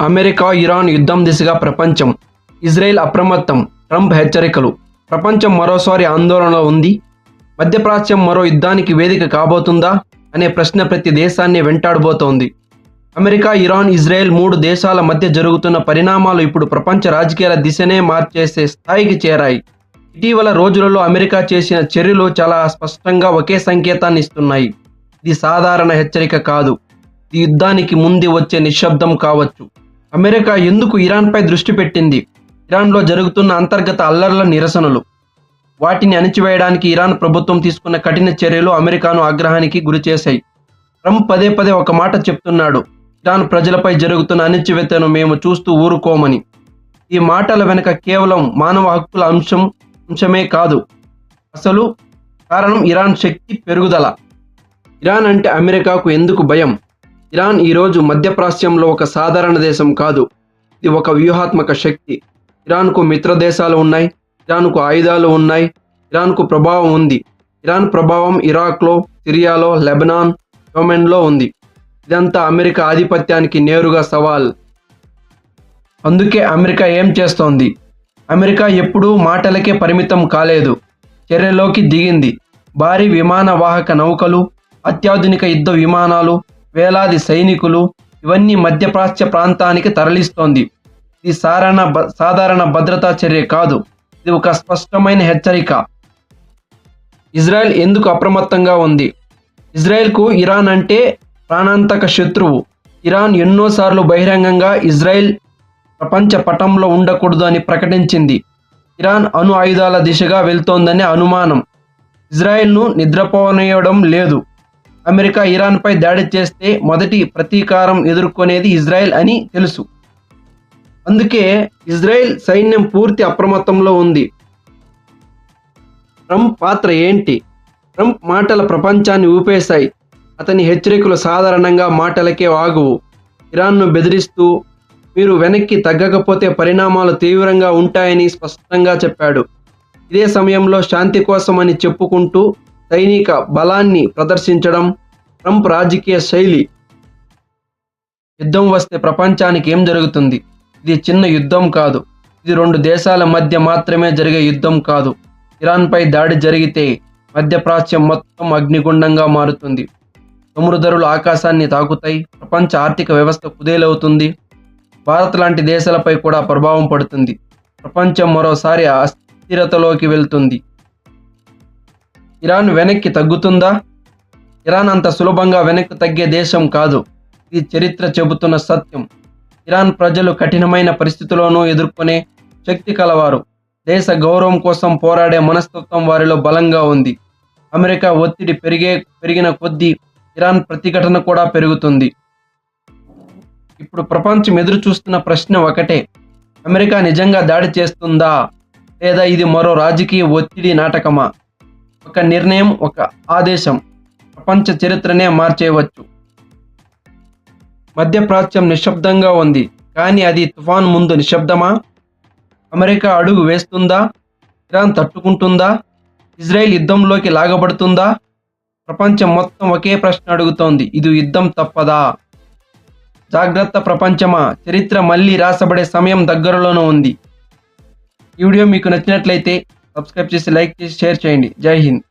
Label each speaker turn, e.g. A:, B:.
A: America Iran యుద్ధం దిశగా ప్రపంచం. ఇజ్రాయెల్ అప్రమత్తం. ట్రంప్ హెచ్చరికలు. ప్రపంచం మరోసారి ఆందోళనలో ఉంది. మధ్యప్రాచ్యం మరో యుద్ధానికి వేదిక కాబోతుందా అనే ప్రశ్న ప్రతి దేశాన్ని వెంటాడబోతోంది. అమెరికా ఇరాన్ ఇజ్రాయెల్ మూడు దేశాల మధ్య జరుగుతున్న పరిణామాలు ఇప్పుడు ప్రపంచ రాజకీయాల దిశనే మార్చేసే స్థాయికి చేరాయి. ఇటీవల రోజులలో అమెరికా చేసిన చర్యలు చాలా స్పష్టంగా ఒకే సంకేతాన్ని ఇస్తున్నాయి. ఇది సాధారణ హెచ్చరిక కాదు. ఈ యుద్ధానికి ముందు వచ్చే నిశ్శబ్దం కావచ్చు. అమెరికా ఎందుకు ఇరాన్పై దృష్టి పెట్టింది? ఇరాన్లో జరుగుతున్న అంతర్గత అల్లర్ల నిరసనలు. వాటిని అణిచివేయడానికి ఇరాన్ ప్రభుత్వం తీసుకున్న కఠిన చర్యలు అమెరికాను ఆగ్రహానికి గురిచేశాయి. ట్రంప్ పదే పదే ఒక మాట చెప్తున్నాడు ఇరాన్ ప్రజలపై జరుగుతున్న అణిచివేతను మేము చూస్తూ ఊరుకోమని. ఈ మాటల వెనుక కేవలం మానవ హక్కుల అంశం అంశమే కాదు అసలు కారణం ఇరాన్ శక్తి పెరుగుదల. ఇరాన్ అంటే అమెరికాకు ఎందుకు భయం? ఇరాన్ ఈరోజు మధ్యప్రాచ్యంలో ఒక సాధారణ దేశం కాదు. ఇది ఒక వ్యూహాత్మక శక్తి. ఇరాన్కు మిత్ర దేశాలు ఉన్నాయి ఇరాన్కు ఆయుధాలు ఉన్నాయి ఇరాన్కు ప్రభావం ఉంది. ఇరాన్ ప్రభావం ఇరాక్లో సిరియాలో లెబనాన్ యెమెన్లో ఉంది. ఇదంతా అమెరికా ఆధిపత్యానికి నేరుగా సవాల్. అందుకే అమెరికా ఏం చేస్తోంది? అమెరికా ఎప్పుడూ మాటలకే పరిమితం కాలేదు. చర్యలోకి దిగింది. భారీ విమాన వాహక నౌకలు అత్యాధునిక యుద్ధ విమానాలు వేలాది సైనికులు ఇవన్నీ మధ్యప్రాచ్య ప్రాంతానికి తరలిస్తోంది. ఇది సాధారణ సాధారణ భద్రతా చర్య కాదు. ఇది ఒక స్పష్టమైన హెచ్చరిక. ఇజ్రాయెల్ ఎందుకు అప్రమత్తంగా ఉంది? ఇజ్రాయెల్కు ఇరాన్ అంటే ప్రాణాంతక శత్రువు. ఇరాన్ ఎన్నోసార్లు బహిరంగంగా ఇజ్రాయెల్ ప్రపంచ పటంలో ఉండకూడదు అని ప్రకటించింది. ఇరాన్ అణు ఆయుధాల దిశగా వెళ్తోందనే అనుమానం. ఇజ్రాయెల్ను నిద్రపోనేయడం లేదు. అమెరికా ఇరాన్పై దాడి చేస్తే మొదటి ప్రతీకారం ఎదుర్కొనేది ఇజ్రాయెల్ అని తెలుసు. అందుకే ఇజ్రాయెల్ సైన్యం పూర్తి అప్రమత్తంలో ఉంది. ట్రంప్ పాత్ర ఏంటి? ట్రంప్ మాటల ప్రపంచాన్ని ఊపేశాయి. అతని హెచ్చరికలు సాధారణంగా మాటలకే ఆగువు ఇరాన్ను బెదిరిస్తూ మీరు వెనక్కి తగ్గకపోతే పరిణామాలు తీవ్రంగా ఉంటాయని స్పష్టంగా చెప్పాడు. ఇదే సమయంలో శాంతి కోసమని చెప్పుకుంటూ సైనిక బలాన్ని ప్రదర్శించడం ట్రంప్ రాజకీయ శైలి. యుద్ధం వస్తే ప్రపంచానికి ఏం జరుగుతుంది? ఇది చిన్న యుద్ధం కాదు. ఇది రెండు దేశాల మధ్య మాత్రమే జరిగే యుద్ధం కాదు. ఇరాన్పై దాడి జరిగితే మధ్యప్రాచ్యం మొత్తం అగ్నిగుండంగా మారుతుంది. చమురు ధరలు ఆకాశాన్ని తాకుతాయి. ప్రపంచ ఆర్థిక వ్యవస్థ కుదేలవుతుంది. భారత్ లాంటి దేశాలపై కూడా ప్రభావం పడుతుంది. ప్రపంచం మరోసారి అస్థిరతలోకి వెళ్తుంది. ఇరాన్ వెనక్కి తగ్గుతుందా? ఇరాన్ అంత సులభంగా వెనక్కి తగ్గే దేశం కాదు. ఇది చరిత్ర చెబుతున్న సత్యం. ఇరాన్ ప్రజలు కఠినమైన పరిస్థితులను ఎదుర్కొనే శక్తి కలవారు. దేశ గౌరవం కోసం పోరాడే మనస్తత్వం వారిలో బలంగా ఉంది. అమెరికా ఒత్తిడి పెరిగే పెరిగిన కొద్దీ ఇరాన్ ప్రతిఘటన కూడా పెరుగుతుంది. ఇప్పుడు ప్రపంచం ఎదురు చూస్తున్న ప్రశ్న ఒకటే. అమెరికా నిజంగా దాడి చేస్తుందా? లేదా ఇది మరో రాజకీయ ఒత్తిడి నాటకమా? ఒక నిర్ణయం ఒక ఆదేశం ప్రపంచ చరిత్రనే మార్చేయవచ్చు. మధ్యప్రాచ్యం నిశ్శబ్దంగా ఉంది కానీ అది తుఫాన్ ముందు నిశ్శబ్దమా? అమెరికా అడుగు వేస్తుందా? ఇరాన్ తట్టుకుంటుందా? ఇజ్రాయెల్ యుద్ధంలోకి లాగబడుతుందా? ప్రపంచం మొత్తం ఒకే ప్రశ్న అడుగుతోంది ఇది యుద్ధం తప్పదా? జాగ్రత్త ప్రపంచమా? చరిత్ర మళ్ళీ రాసబడే సమయం దగ్గరలోనే ఉంది. ఈ వీడియో మీకు నచ్చినట్లయితే సబ్స్క్రైబ్ చేసి లైక్ చేసి షేర్ చేయండి. జై హింద్.